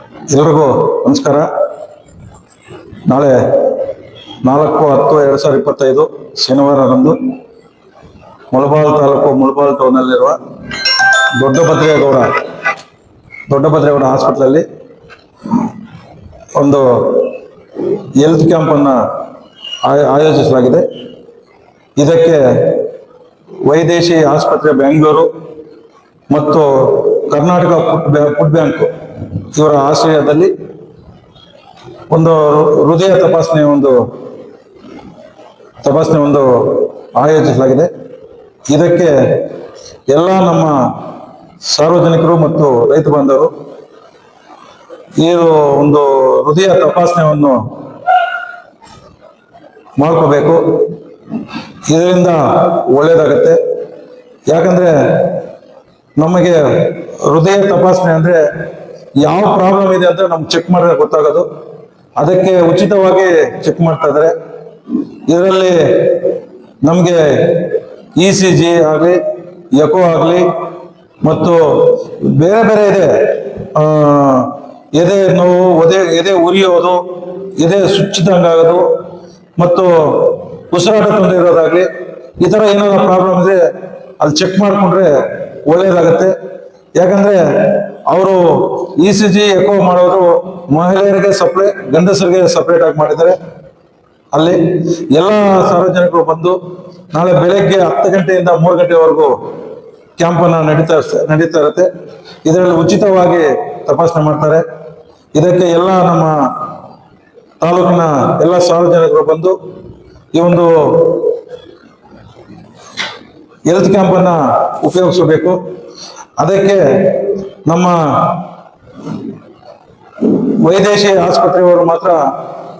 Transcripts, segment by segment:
ಎಲ್ರಿಗೂ ನಮಸ್ಕಾರ. ನಾಳೆ ನಾಲ್ಕು ಹತ್ತು ಎರಡು ಸಾವಿರದ ಇಪ್ಪತ್ತೈದು ಶನಿವಾರದಂದು ಮುಳಬಾಲ್ ತಾಲೂಕು ಮುಳಬಾಲ್ ಟೌನಲ್ಲಿರುವ ದೊಡ್ಡಭದ್ರೇಗೌಡ ದೊಡ್ಡಭದ್ರೇಗೌಡ ಹಾಸ್ಪಿಟ್ಲಲ್ಲಿ ಒಂದು ಹೆಲ್ತ್ ಕ್ಯಾಂಪನ್ನು ಆಯ- ಆಯೋಜಿಸಲಾಗಿದೆ. ಇದಕ್ಕೆ ವೈದೇಶಿ ಆಸ್ಪತ್ರೆ ಬೆಂಗಳೂರು ಮತ್ತು ಕರ್ನಾಟಕ ಫುಡ್ ಬ್ಯಾ- ಫುಡ್ ಬ್ಯಾಂಕ್ ಇವರ ಆಶ್ರಯದಲ್ಲಿ ಒಂದು ಹೃದಯ ತಪಾಸಣೆ ಒಂದು ತಪಾಸಣೆ ಒಂದು ಆಯೋಜಿಸಲಾಗಿದೆ. ಇದಕ್ಕೆ ಎಲ್ಲ ನಮ್ಮ ಸಾರ್ವಜನಿಕರು ಮತ್ತು ರೈತ ಬಾಂಧವರು ಈ ಒಂದು ಹೃದಯ ತಪಾಸಣೆಯನ್ನು ಮಾಡ್ಕೋಬೇಕು. ಇದರಿಂದ ಒಳ್ಳೆಯದಾಗತ್ತೆ ಯಾಕಂದ್ರೆ ನಮಗೆ ಹೃದಯ ತಪಾಸಣೆ ಅಂದ್ರೆ ಯಾವ ಪ್ರಾಬ್ಲಮ್ ಇದೆ ಅಂತ ನಮ್ಗೆ ಚೆಕ್ ಮಾಡಿದ್ರೆ ಗೊತ್ತಾಗೋದು. ಅದಕ್ಕೆ ಉಚಿತವಾಗಿ ಚೆಕ್ ಮಾಡ್ತಾ ಇದ್ದಾರೆ ಇದರಲ್ಲಿ ನಮಗೆ ಇ ಸಿ ಜಿ ಆಗಲಿ ಎಕೋ ಆಗಲಿ, ಮತ್ತು ಬೇರೆ ಬೇರೆ ಇದೆ. ಎದೆ ನೋವು ಒದೆ ಎದೆ ಉರಿಯೋದು, ಎದೆ ಸುಚ್ಚಿದಂಗಾಗೋದು ಮತ್ತು ಉಸಿರಾಟ ತೊಂದರೆ ಇರೋದಾಗ್ಲಿ ಈ ಥರ ಏನಾದ್ರು ಪ್ರಾಬ್ಲಮ್ ಇದೆ ಅಲ್ಲಿ ಚೆಕ್ ಮಾಡಿಕೊಂಡ್ರೆ ಒಳ್ಳೇದಾಗತ್ತೆ. ಯಾಕಂದ್ರೆ ಅವರು ಇ ಸಿ ಜಿ ಎಕೋ ಮಾಡೋದು ಮಹಿಳೆಯರಿಗೆ ಸಪ್ರೇಟ್ ಗಂಡಸರಿಗೆ ಸಪ್ರೇಟ್ ಆಗಿ ಮಾಡಿದ್ದಾರೆ. ಅಲ್ಲಿ ಎಲ್ಲ ಸಾರ್ವಜನಿಕರು ಬಂದು ನಾಳೆ ಬೆಳಗ್ಗೆ ಹತ್ತು ಗಂಟೆಯಿಂದ ಮೂರು ಗಂಟೆವರೆಗೂ ಕ್ಯಾಂಪನ್ನು ನಡೀತಾ ನಡೀತಾ ಇರುತ್ತೆ. ಇದರಲ್ಲಿ ಉಚಿತವಾಗಿ ತಪಾಸಣೆ ಮಾಡ್ತಾರೆ. ಇದಕ್ಕೆ ಎಲ್ಲ ನಮ್ಮ ತಾಲೂಕಿನ ಎಲ್ಲ ಸಾರ್ವಜನಿಕರು ಬಂದು ಈ ಒಂದು ಹೆಲ್ತ್ ಕ್ಯಾಂಪನ್ನು ಉಪಯೋಗಿಸಬೇಕು ಅದಕ್ಕೆ ನಮ್ಮ ವೈದೇಶಿ ಆಸ್ಪತ್ರೆಯವರು ಮಾತ್ರ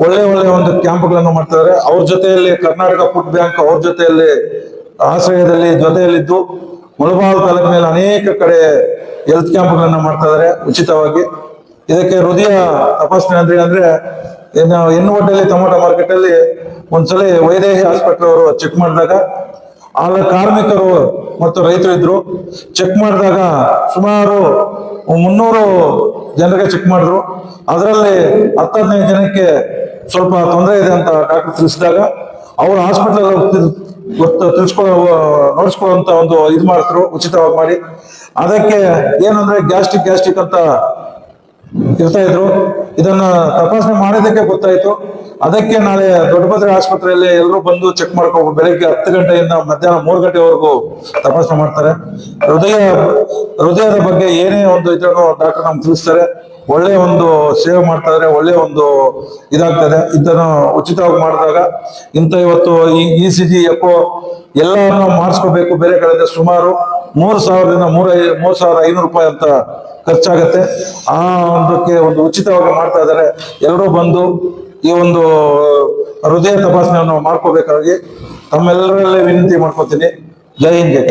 ಒಳ್ಳೆ ಒಳ್ಳೆ ಒಂದು ಕ್ಯಾಂಪ್ಗಳನ್ನು ಮಾಡ್ತಾರೆ. ಅವ್ರ ಜೊತೆಯಲ್ಲಿ ಕರ್ನಾಟಕ ಫುಡ್ ಬ್ಯಾಂಕ್ ಅವ್ರ ಜೊತೆಯಲ್ಲಿ ಆಶ್ರಯದಲ್ಲಿ ಜೊತೆಯಲ್ಲಿದ್ದು ಮುಳಬಾಲ್ ತಾಲೂಕಿನಲ್ಲಿ ಅನೇಕ ಕಡೆ ಹೆಲ್ತ್ ಕ್ಯಾಂಪ್ಗಳನ್ನು ಮಾಡ್ತಾ ಇದ್ದಾರೆ ಉಚಿತವಾಗಿ. ಇದಕ್ಕೆ ಹೃದಯ ತಪಾಸಣೆ ಅಂದ್ರೆ ಅಂದ್ರೆ ಹೆಣ್ಣು ಹೋಟೆಲ್ ಟೊಮೊಟೊ ಮಾರ್ಕೆಟ್ ಅಲ್ಲಿ ಒಂದ್ಸಲಿ ವೈದೇಹಿ ಆಸ್ಪತ್ರೆ ಅವರು ಚೆಕ್ ಮಾಡಿದಾಗ ಆಗ ಕಾರ್ಮಿಕರು ಮತ್ತು ರೈತರು ಇದ್ರು. ಚೆಕ್ ಮಾಡಿದಾಗ ಸುಮಾರು ಮುನ್ನೂರು ಜನರಿಗೆ ಚೆಕ್ ಮಾಡಿದ್ರು. ಅದರಲ್ಲಿ ಹತ್ತು ಹದಿನೈದು ಜನಕ್ಕೆ ಸ್ವಲ್ಪ ತೊಂದರೆ ಇದೆ ಅಂತ ಡಾಕ್ಟರ್ ತಿಳಿಸಿದಾಗ ಅವರು ಹಾಸ್ಪಿಟಲ್ ತಿಳಿಸ್ಕೊಳ್ಳೋ ನೋಡಿಸ್ಕೊಳ್ಳುವಂತ ಒಂದು ಇದು ಮಾಡಿದ್ರು ಉಚಿತವಾಗಿ ಮಾಡಿ. ಅದಕ್ಕೆ ಏನಂದ್ರೆ ಗ್ಯಾಸ್ಟ್ರಿಕ್ ಗ್ಯಾಸ್ಟ್ರಿಕ್ ಅಂತ ಇರ್ತಾ ಇದ್ರು. ಇದನ್ನ ತಪಾಸಣೆ ಮಾಡಿದ್ದಕ್ಕೆ ಗೊತ್ತಾಯ್ತು. ಅದಕ್ಕೆ ನಾಳೆ ದೊಡ್ಡಭದ್ರ ಆಸ್ಪತ್ರೆಯಲ್ಲಿ ಎಲ್ಲರೂ ಬಂದು ಚೆಕ್ ಮಾಡ್ಕೋಬೇಕು ಬೆಳಗ್ಗೆ ಹತ್ತು ಗಂಟೆಯಿಂದ ಮಧ್ಯಾಹ್ನ ಮೂರು ಗಂಟೆವರೆಗೂ ತಪಾಸಣೆ ಮಾಡ್ತಾರೆ. ಹೃದಯ, ಹೃದಯದ ಬಗ್ಗೆ ಏನೇ ಒಂದು ಇದನ್ನು ಡಾಕ್ಟರ್ ನಮ್ಗೆ ತಿಳಿಸ್ತಾರೆ. ಒಳ್ಳೆ ಒಂದು ಸೇವೆ ಮಾಡ್ತಾ ಇದ್ರೆ ಒಳ್ಳೆ ಒಂದು ಇದಾಗ್ತದೆ. ಇದನ್ನು ಉಚಿತವಾಗಿ ಮಾಡಿದಾಗ ಇಂಥ ಇವತ್ತು ಇ ಸಿ ಜಿ ಎಫ್ ಎಲ್ಲವನ್ನು ಮಾಡಿಸ್ಕೋಬೇಕು ಬೇರೆ ಕಡೆಯಿಂದ ಸುಮಾರು ಮೂರು ಸಾವಿರದಿಂದ ಮೂರ, ಮೂರು ಸಾವಿರದ ಐನೂರು ರೂಪಾಯಿ ಅಂತ ಖರ್ಚಾಗತ್ತೆ. ಆ ಒಂದಕ್ಕೆ ಒಂದು ಉಚಿತವಾಗಿ ಮಾಡ್ತಾ ಇದ್ದಾರೆ. ಎಲ್ಲರೂ ಬಂದು ಈ ಒಂದು, ಹೃದಯ ತಪಾಸಣೆಯನ್ನು ಮಾಡ್ಕೋಬೇಕಾಗಿ ತಮ್ಮೆಲ್ಲರಲ್ಲಿ ವಿನಂತಿ ಮಾಡ್ಕೋತೀನಿ. ಜೈ ಹಿಂದ್.